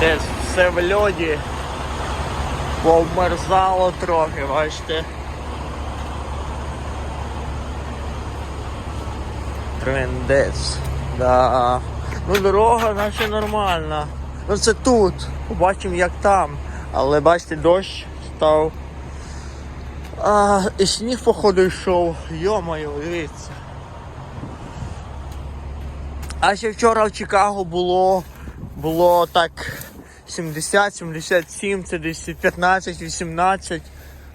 Десь все в льоді. Повмерзало трохи, бачите. Трендець. Да. Ну дорога наче нормальна. Ну це тут. Побачимо як там. Але бачите, дощ став. А, і сніг походу йшов. Йомаю, дивіться. А ще вчора в Чикаго було, було так 70-77, це десь 15-18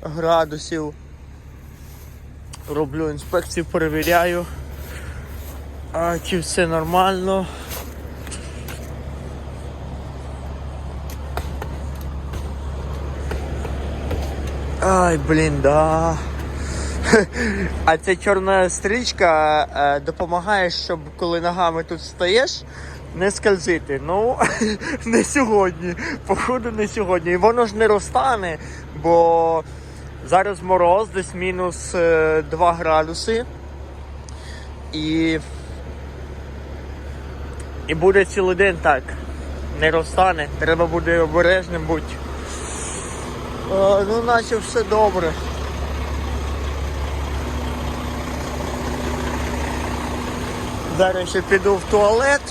градусів. Роблю інспекцію, перевіряю, а, чи все нормально. Ай, блін, да. А ця чорна стрічка е, допомагає, щоб коли ногами тут стаєш, не скользити. Ну, не сьогодні. Походу, не сьогодні. І воно ж не розтане, бо зараз мороз, десь мінус е, 2 градуси. І. І буде цілий день так. Не розтане. Треба буде обережним бути. Е, ну, наче все добре. Зараз ще піду в туалет.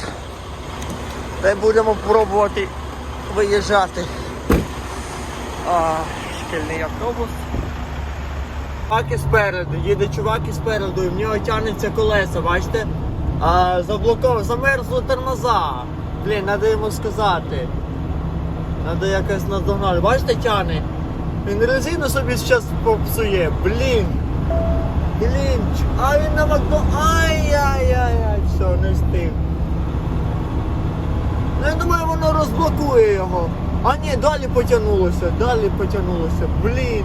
Та будемо пробувати виїжджати. А, шкільний автобус. Чуваки спереду, їде чувак і спереду, і в нього тягнеться колеса, бачите? А, заблоков, замерзли тормоза. Блін, треба йому сказати. Треба якось наздогнати. Бачите, тягне? Він резину собі зараз попсує. Блін. Блін, а він на Макдо... Ай-яй-яй-яй, все, не встиг. Ну, я думаю, воно розблокує його. А ні, далі потягнулося, далі потягнулося. Блін.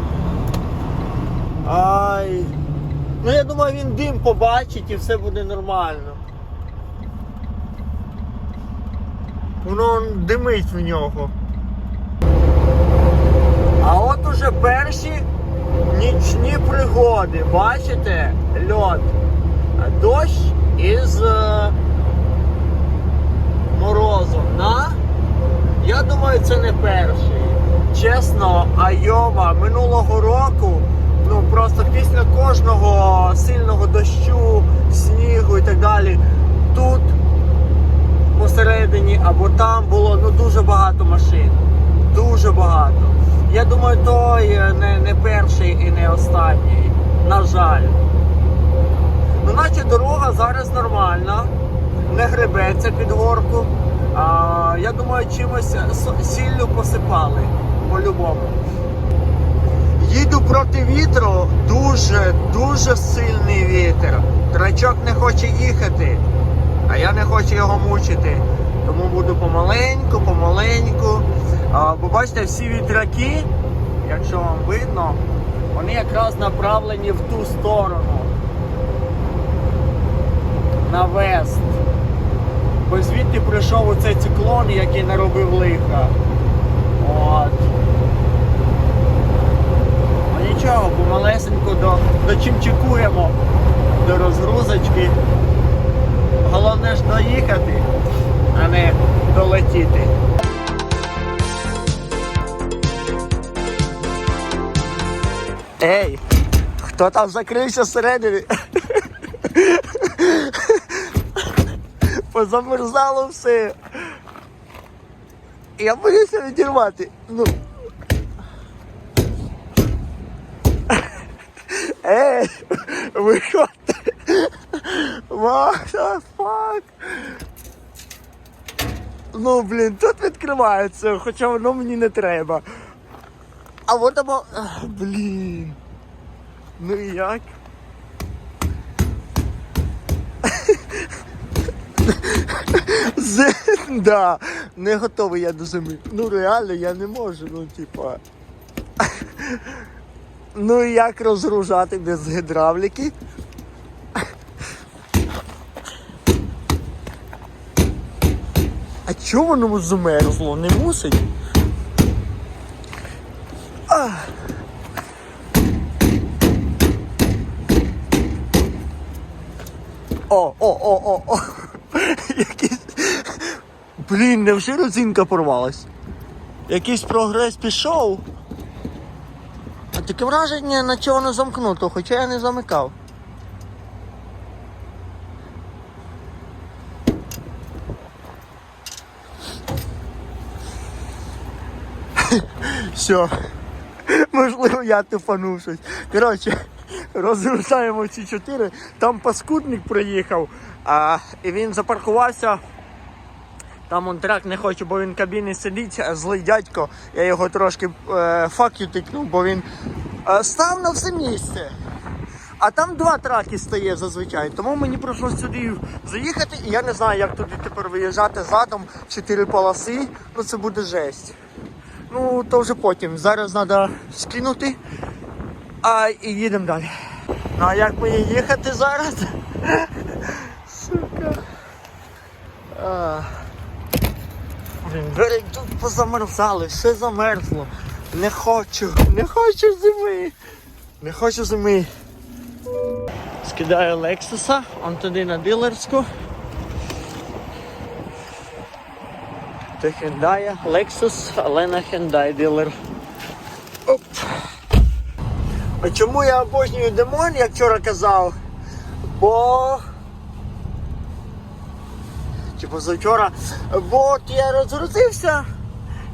Ай. Ну я думаю, він дим побачить і все буде нормально. Воно димить в нього. А от уже перші нічні пригоди. Бачите? Льод. Дощ із е, морозом. Да? Я думаю, це не перший. Чесно, Айова минулого року, ну просто після кожного сильного дощу, снігу і так далі, тут посередині або там було ну дуже багато машин. Дуже багато. Я думаю, той е, не, не перший і не останній. На жаль. Ну, наче дорога зараз нормальна, не гребеться під горку. А, я думаю, чимось сіллю посипали по-любому. Їду проти вітру, дуже, дуже сильний вітер. Трачок не хоче їхати, а я не хочу його мучити. Тому буду помаленьку, помаленьку. А, бо бачите, всі вітряки, якщо вам видно, вони якраз направлені в ту сторону. На вест. Звідти прийшов оцей циклон, який наробив лиха. От. Ну нічого, помалесенько до, дочимчикуємо до розгрузочки. Головне ж доїхати, а не долетіти. Ей, хто там закрився всередині? Позамерзало все. Я боюся відірвати. Ну. Ей, виходьте. What the fuck? Ну, блін, тут відкривається, хоча воно мені не треба. А от або. Блін. Ну і як? З... Да, не готовий я до зими. Ну реально я не можу, ну типа. Ну і як розгружати без гідравліки? А чого воно замерзло? Не мусить? А. О, о, о, о, о. Якісь. Блін, невже резинка порвалась? якийсь прогрес пішов. А таке враження, наче воно замкнуто, хоча я не замикав. Все. Можливо, я тупанув щось. Коротше, розгружаємо ці чотири. Там паскудник приїхав, а, і він запаркувався. Там он трак не хоче, бо він в кабіні сидить, злий дядько. Я його трошки е, факю тикнув, бо він е, став на все місце. А там два траки стає зазвичай, тому мені прийшлося сюди заїхати, і я не знаю, як туди тепер виїжджати задом, чотири полоси, ну це буде жесть. Ну, то вже потім. Зараз треба скинути, а і їдемо далі. Ну а як мені їхати зараз? Сука. А. Блін, двері тут позамерзали, все замерзло. Не хочу, не хочу зими. Не хочу зими. Скидаю Лексуса, он туди на дилерську. До Hyundai, Lexus, але на Hyundai дилер. Чому я обожнюю Демон, як вчора казав? Бо чи позавчора, бо от я розгрузився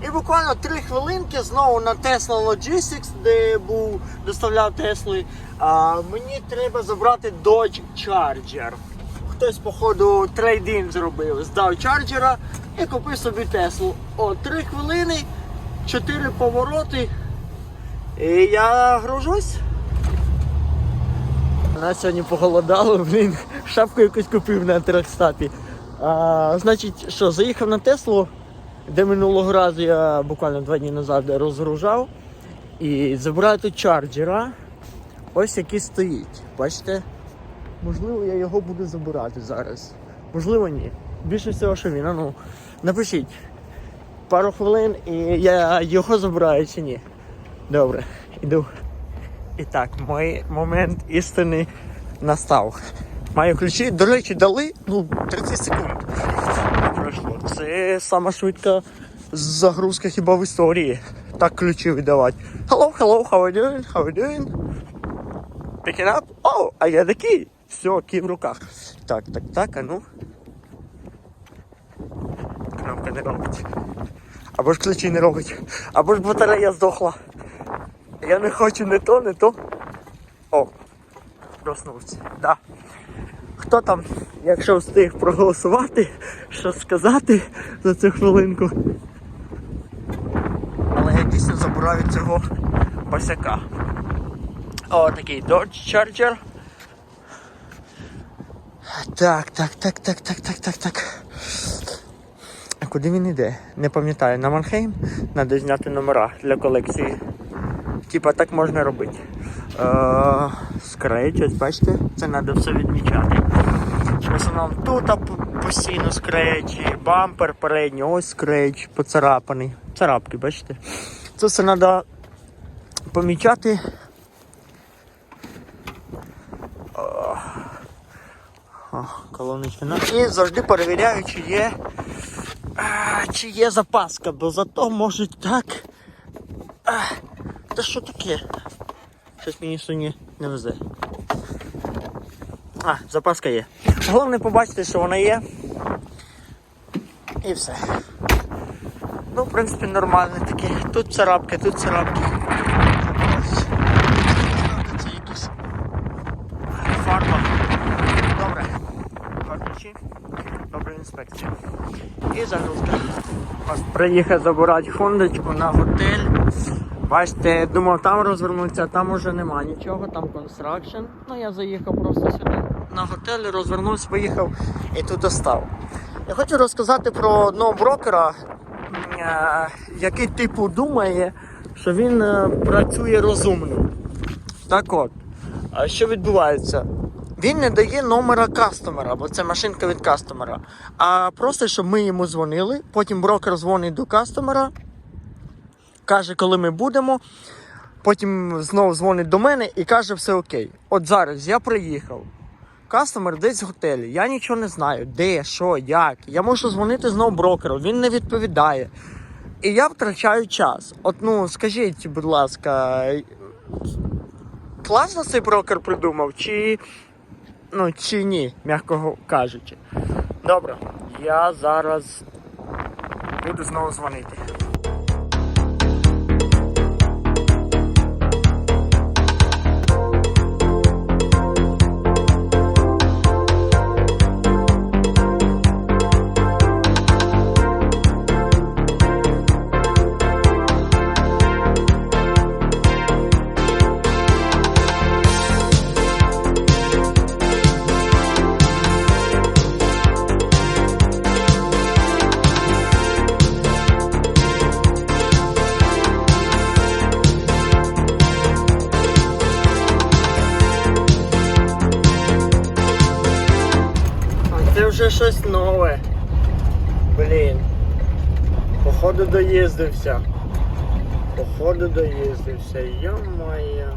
і буквально три хвилинки знову на Tesla Logistics, де був доставляв Тесли, мені треба забрати Dodge Charger. Хтось, походу, трейдин зробив, здав чарджера і купив собі Теслу. О, три хвилини, чотири повороти. І я гружусь. Нас сьогодні поголодало, блін, шапку якусь купив на трьохстапі. А, значить, що, заїхав на Теслу, де минулого разу я буквально два дні назад розгружав. І забираю тут чарджера. Ось який стоїть. Бачите? Можливо, я його буду забирати зараз. Можливо, ні. Більше всього, що він. А ну, напишіть пару хвилин і я його забираю чи ні. Добре, іду. І так, мій момент істини настав. Маю ключі, до речі, дали ну, 30 секунд. Пройшло. Це сама швидка загрузка хіба в історії. Так ключі видавати. Hello, hello, how are you doing? How are you doing? Picking up? Oh, got the key. Все, кі в руках. Так, так, так, а ну. Кнопка не робить. Або ж ключі не робить. Або ж батарея здохла. Я не хочу не то, не то. О, проснувся. Да. Хто там, якщо встиг проголосувати, що сказати за цю хвилинку? Але я дійсно забираю цього босяка. О, такий Dodge Charger. Так, так, так, так, так, так, так, так. А куди він іде? Не пам'ятаю. На Манхейм треба зняти номера для колекції. Типа так можна робити. Е, скреч, ось бачите, це треба все відмічати. В основному тут постійно скречі, бампер передній, ось скреч, поцарапаний. Царапки, бачите? Це все треба помічати. О, колоночка. Ну, і завжди перевіряю, чи є, а, чи є запаска, бо зато може так. Та що таке? Щось мені сьогодні не везе. А, запаска є. Головне побачити, що вона є. І все. Ну, в принципі, нормально таке. Тут царапки, тут царапки. Це якісь фарба. Добре. Добра інспекція. І загрузка. Приїхав забирати фондочку на готель. Бачите, думав там розвернутися, там уже нема нічого, там констракшн. Ну я заїхав просто сюди на готель, розвернувся, поїхав і тут достав. Я хочу розказати про одного брокера, е, який типу думає, що він е, працює розумно. Так от, що відбувається? Він не дає номера кастомера, бо це машинка від кастомера. А просто, щоб ми йому дзвонили, потім брокер дзвонить до кастомера, каже, коли ми будемо. Потім знову дзвонить до мене і каже, все окей. От зараз я приїхав. Кастомер десь в готелі. Я нічого не знаю, де, що, як. Я можу дзвонити знову брокеру, він не відповідає. І я втрачаю час. От ну скажіть, будь ласка, класно цей брокер придумав, чи. Ну, чи ні, м'яко кажучи. Добре, я зараз буду знову дзвонити. Походу доїздився. Походу доїздився. Йо-моє.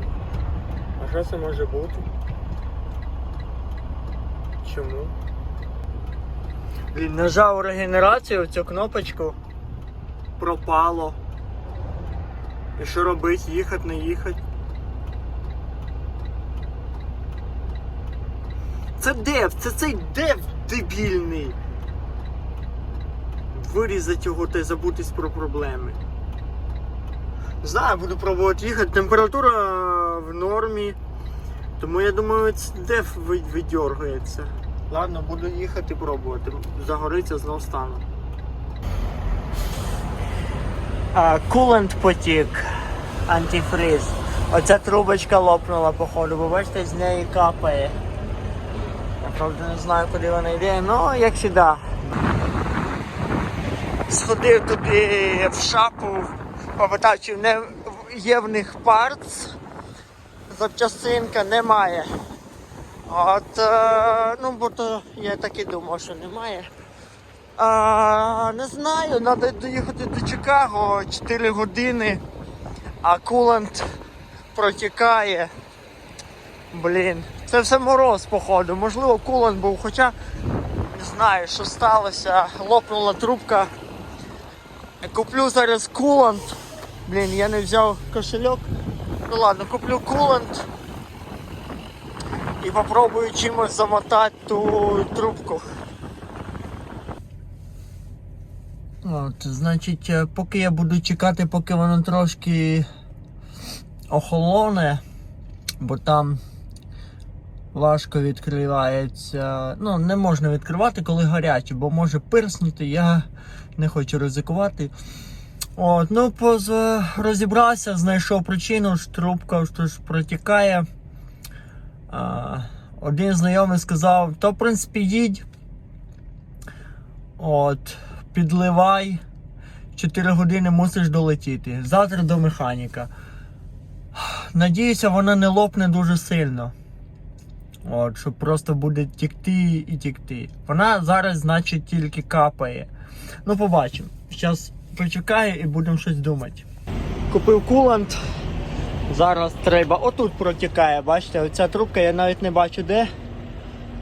А що це може бути? Чому? Блін, нажав регенерацію цю кнопочку. Пропало. І що робити? Їхати, не їхати? Це дев, це цей дев дебільний. Вирізати його та й забутись про проблеми. Знаю, буду пробувати їхати. Температура в нормі. Тому я думаю, це дев ви- Ладно, буду їхати пробувати. Загориться знов стану. А, кулент потік. Антифриз. Оця трубочка лопнула, походу, бо бачите, з неї капає. Я правда не знаю, куди вона йде, ну як завжди. Сходив туди в шапу, попитав, не є в них парц. Запчастинка немає. От, е, ну, бо то я так і думав, що немає. А, не знаю, треба доїхати до Чикаго 4 години, а кулант протікає. Блін, це все мороз, походу. Можливо, кулон був, хоча не знаю, що сталося. Лопнула трубка. Куплю зараз кулант. Блін, я не взяв кошельок. Ну ладно, куплю кулант і попробую чимось замотати ту трубку. От, значить, е, поки я буду чекати, поки воно трошки охолоне, бо там важко відкривається. Ну, не можна відкривати, коли гаряче, бо може пирснути, я не хочу ризикувати. От, ну, поз... розібрався, знайшов причину, що трубка ж протікає. А, один знайомий сказав, то в принципі їдь. От, підливай. 4 години мусиш долетіти. Завтра до механіка. Надіюся, вона не лопне дуже сильно. От, що просто буде тікти і тікти. Вона зараз, значить, тільки капає. Ну, побачимо. Зараз почекаю і будемо щось думати. Купив кулант. Зараз треба. Отут протікає, бачите, оця трубка я навіть не бачу де.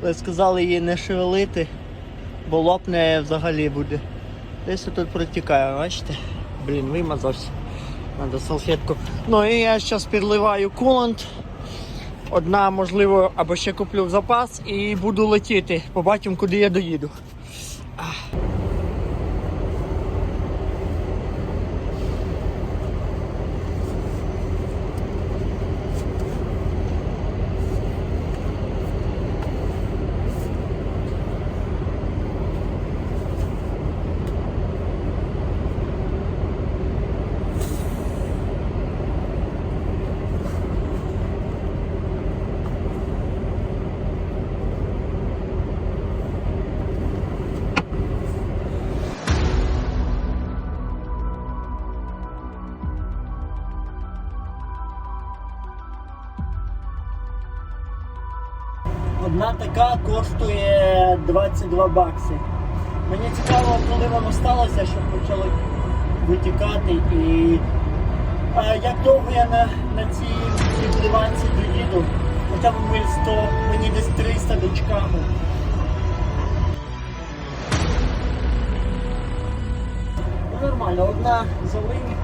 Але сказали її не шевелити, бо лопне взагалі буде. Десь тут протікає, бачите? Блін, вимазався. Треба салфетку. Ну і я зараз підливаю кулант. Одна, можливо, або ще куплю в запас і буду летіти. Побачимо, куди я доїду. Одна така коштує 22 бакси. Мені цікаво, коли воно сталося, щоб почало витікати і а, як довго я на, на цій підливанці доїду. Хоча б миль 100, мені десь 300 до Чикаго. Ну нормально. Одна залив,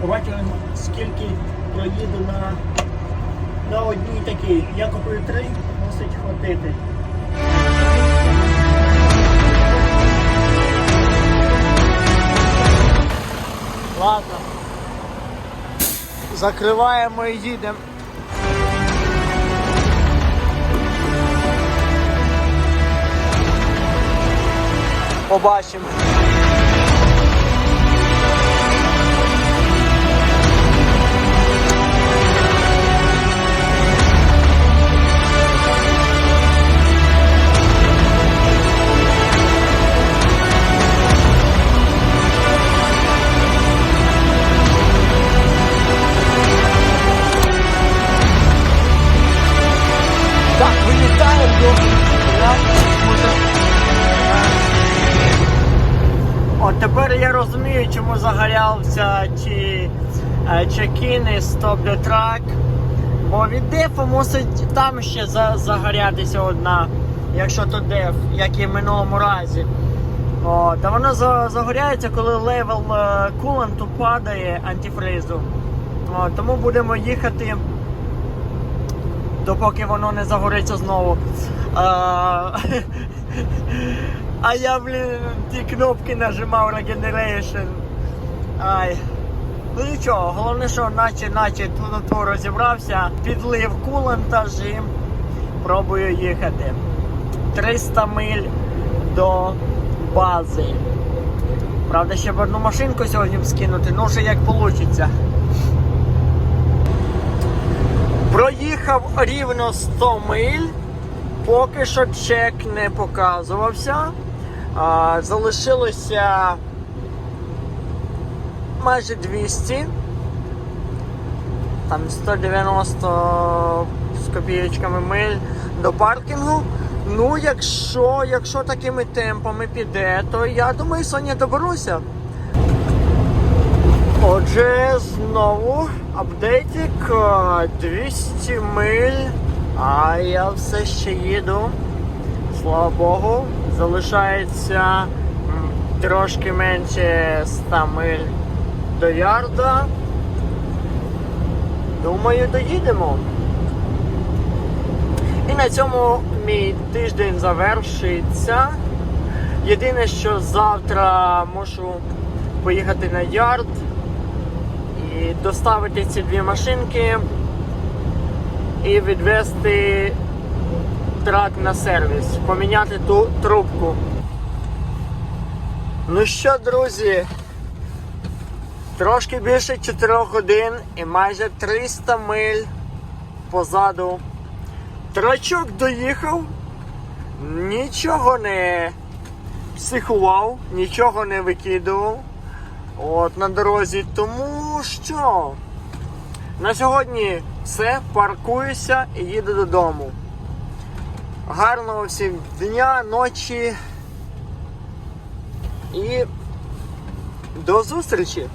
побачимо скільки проїду на, на одній такій. Я купив три, мусить хватити. Ладно. Закриваємо і їдемо. Побачимо. Чекіни the Track. Бо від дефу мусить там ще за, загорятися одна, якщо то деф, як і в минулому разі. О, та воно за, загоряється, коли левел е, куланту падає антифризу. О, тому будемо їхати допоки воно не загориться знову. А, а я, блін, ті кнопки нажимав Regeneration. Ай. Ну нічого, головне, що наче наче тут розібрався, підлив кулантаж і пробую їхати. 300 миль до бази. Правда, ще б одну машинку сьогодні скинути, ну вже як вийде. Проїхав рівно 100 миль, поки що чек не показувався. Залишилося майже 200. Там 190 з копійочками миль до паркінгу. Ну, якщо, якщо такими темпами піде, то я думаю, Соня доберуся. Отже, знову апдейтик е, 200 миль, а я все ще їду. Слава Богу, залишається трошки менше 100 миль до ярда. Думаю, доїдемо. І на цьому мій тиждень завершиться. Єдине, що завтра мушу поїхати на ярд і доставити ці дві машинки і відвести трак на сервіс, поміняти ту трубку. Ну що, друзі, трошки більше 4 годин і майже 300 миль позаду. Трачок доїхав, нічого не психував, нічого не викидував. От на дорозі. Тому що на сьогодні все, паркуюся і їду додому. Гарного всім дня, ночі і до зустрічі!